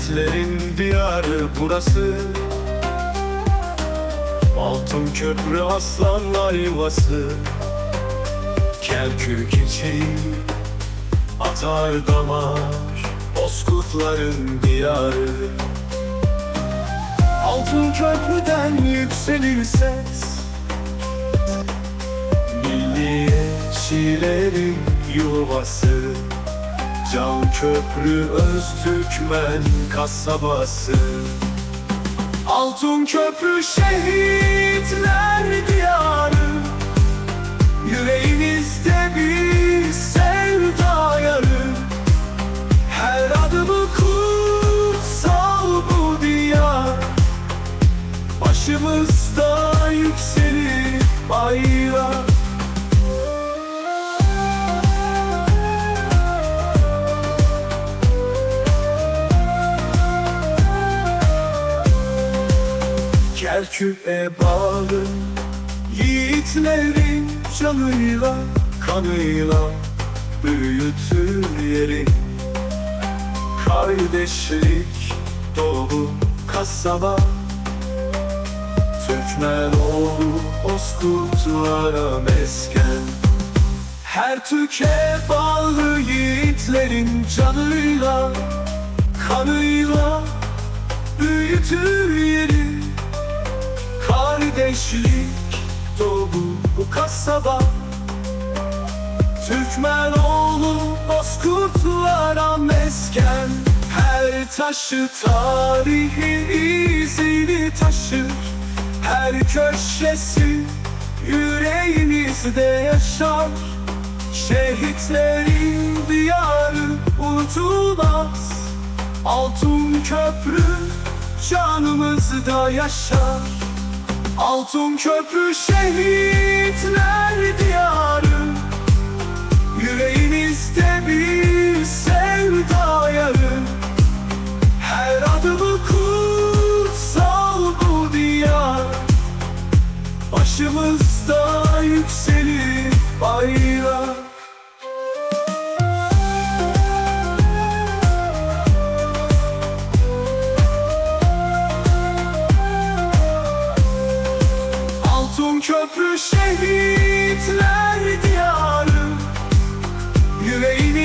Yiğitlerin diyarı burası. Altın köprü aslanlar yuvası Kerkük için atar damar Bozkurtların diyarı. Altın köprüden yükselir ses. Milliyetçilerin yuvası Can Köprü Öztürkmen kasabası. Altın Köprü şehitler diyarı. Yüreğinizde bir sevda yarı. Her adımı kutsal bu diyar. Başımızda yükselir bayrak Kerkük'e bağlı Yiğitlerin canıyla kanıyla Büyütür yeri. Kardeşlik dolu kasaba Türkmen oğlu Bozkurtlara mesken. Her Türk'e bağlı yiğitlerin canıyla Kanıyla büyütür Kardeşlik dolu bu kasaba. Türkmen oğlu Bozkurtlara mesken Her taşı tarihi izini taşır. Her köşesi yüreğimizde yaşar. Şehitlerin diyarı unutulmaz. Altın köprü canımızda yaşar Altın köprü şehitler diyarı. Yüreğinizde bir sevda yarı. Her adımı kutsal bu diyar. Başımızda yükselir bayrak Köprü şehitler diyarı. Yüreğini